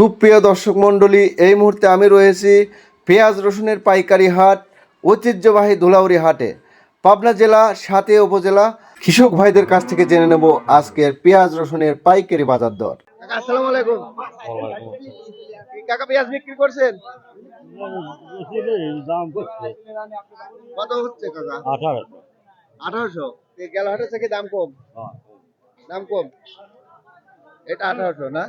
সুপ্রিয় দর্শক মণ্ডলী, এই মুহূর্তে আমি রয়েছি পেঁয়াজ রসুনের পাইকারি হাট, ঐতিহ্যবাহী ধুলাউড়ি হাটে। পাবনা জেলা সাতে উপজেলা। কৃষক ভাইদের কাছ থেকে জেনে নেব আজকের পেঁয়াজ রসুনের পাইকারি বাজার দর। আসসালামু আলাইকুম। কাকা, পেঁয়াজ বিক্রি করছেন? কত হচ্ছে কাকা? আঠারো আঠারোশো গেল হাটের থেকে দাম কম। দাম কম। এটা আঠারোশো না?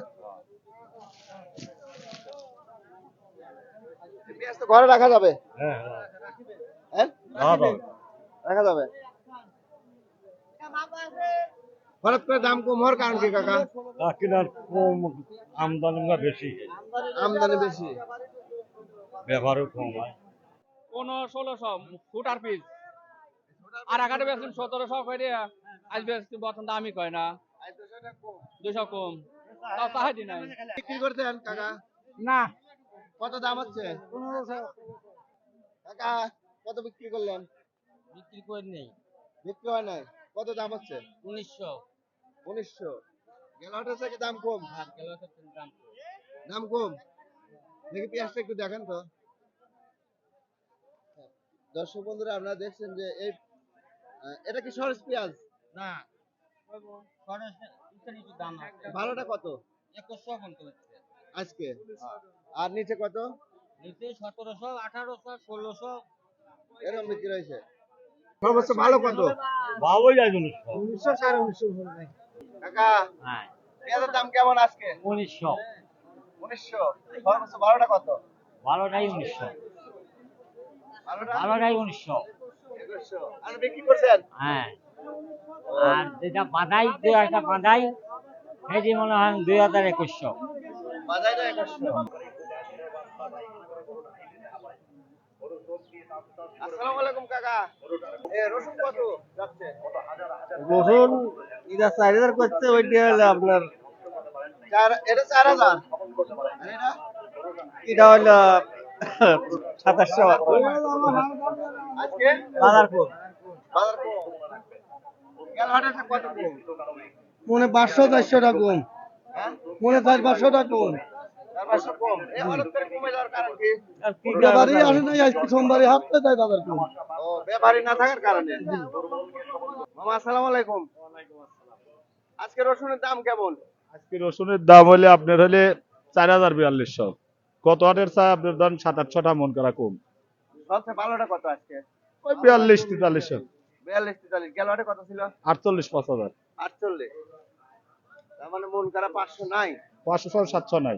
পেঁয়াজ তো ঘরে রাখা যাবে? হ্যাঁ হ্যাঁ। রাখা যাবে। হঠাৎ করে দাম কম হওয়ার কারণ কি কাকা? কিনার কম আমদানি বেশি। আমদানি বেশি। ব্যবহারও কম হয়। পনেরো ষোলোশো ফুট পিস। আর আগাটা বেচলাম সতেরোশো করে। আজ বেচছি বর্তমান দামই কয় না। দুশো কম। তাও চাহাই নাই। বিক্রি করতেন কাকা? না। কত দাম হচ্ছে? কাকা কত বিক্রি করলেন? বিক্রি করে নেই। বিক্রি হয় নাই। কত দাম হচ্ছে? উনিশশো। উনিশশো। গেল থেকে দাম কম। দাম দাম কম। দেখি পেঁয়াজটা একটু দেখেন তো। দর্শক বন্ধুরা আপনারা দেখছেন যে এই এটা কি সরস পেঁয়াজ? না। দাম ভালোটা কত? একুশশো ফোন করেছে আজকে? আর নিচে কত? নিচে সতেরোশো আঠারোশো ষোলোশো। এরকম বিক্রি হয়েছে। সর্বোচ্চ ভালো কত? ভালোই যায় উনিশশো। সাড়ে উনিশশো কাকা হ্যাঁ। পেঁয়াজের দাম কেমন আজকে? উনিশশো। উনিশশো। সর্বোচ্চ ভালোটা কত? ভালোটাই উনিশশো। ভালোটাই উনিশশো। আর বিক্রি করছেন? হ্যাঁ। আর যেটা বাঁধাই দু একটা বাঁধাই সেটি মনে হয় দুই হাজার একুশশো। রসুন এটা চার হাজার করছে ওইটা হলো আপনার। এটা চার হাজার? এটা? হলো সাতাশশো। বাজার মনে পাঁচশো চারশো টাকা কম মনে চার পাঁচশো টাকা কম। চার পাঁচশো কম। এই হঠাৎ করে কমে যাওয়ার কারণ কি? আর কি ব্যাপারই আসে নাই আজকে সোমবারে হাঁটতে তাই বাজার কম। ব্যাপারী না থাকার কারণে? মামা আসসালামু আলাইকুম। আজকে রসুনের দাম কেমন? আজকে রসুনের দাম হলে আপনার হলে চার হাজার বিয়াল্লিশশো। কত হাটের চা আপনার ধরেন সাত আটশোটা মন করা কম। সবচেয়ে ভালোটা কত আজকে? ওই বিয়াল্লিশ তেতাল্লিশশো। বিয়াল্লিশ তেতাল্লিশ। গেল হাটে কত ছিল? আটচল্লিশ পাঁচ হাজার। আটচল্লিশ। মানে মন খারাপ পাঁচশো নাই। পাঁচশো সাতশো নাই।